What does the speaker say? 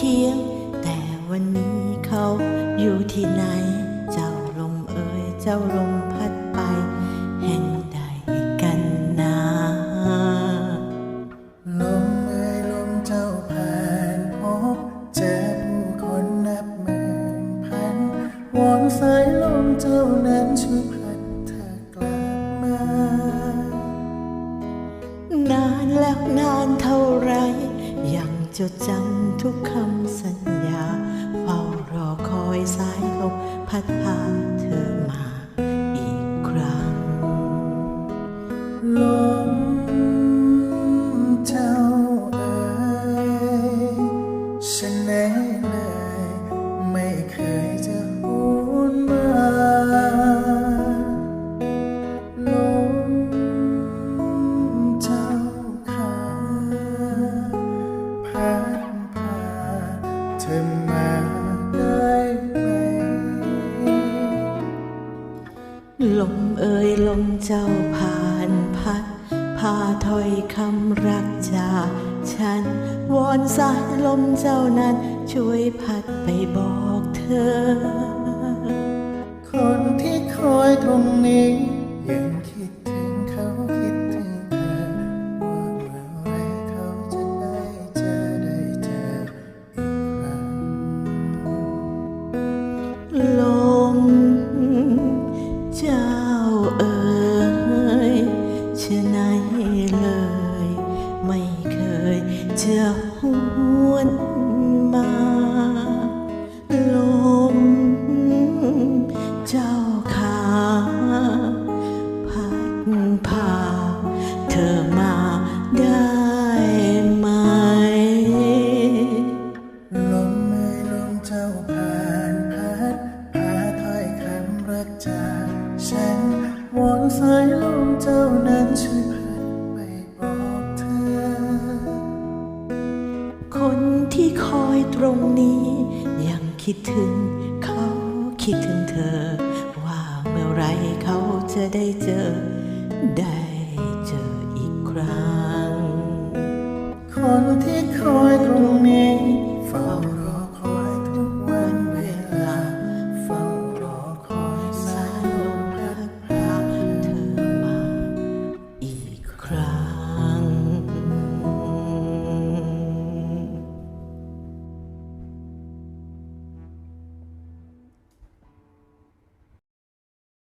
คียง แต่วันนี้เขาอยู่ที่ไหน เจ้าลมเอ่ยเจ้าลมพัดไป แห่งใดกันนาลมเอ่ยลมเจ้าผ่านพบ เจอผู้คนนับหมื่นพันวอนสายลมเจ้านั้นช่วยพัดเธอกลับมา นานแล้วนานเท่าไรยัง จดจำทุกคำสัญญา เฝ้ารอคอยสายลมพัดพาเธอมา ลมเอ่ยลมเจ้าผ่านพัดพาถอยคำรักจากฉัน วอนสายลมเจ้านั้น ช่วยพัดไปบอกเธอ คนที่คอยตรง ช่วยพัดไปบอกเธอ คนที่คอยตรงนี้ ยังคิดถึงเขาคิดถึงเธอ ว่าเมื่อไรเขาจะได้เจอ ได้เจออีกครั้ง คนที่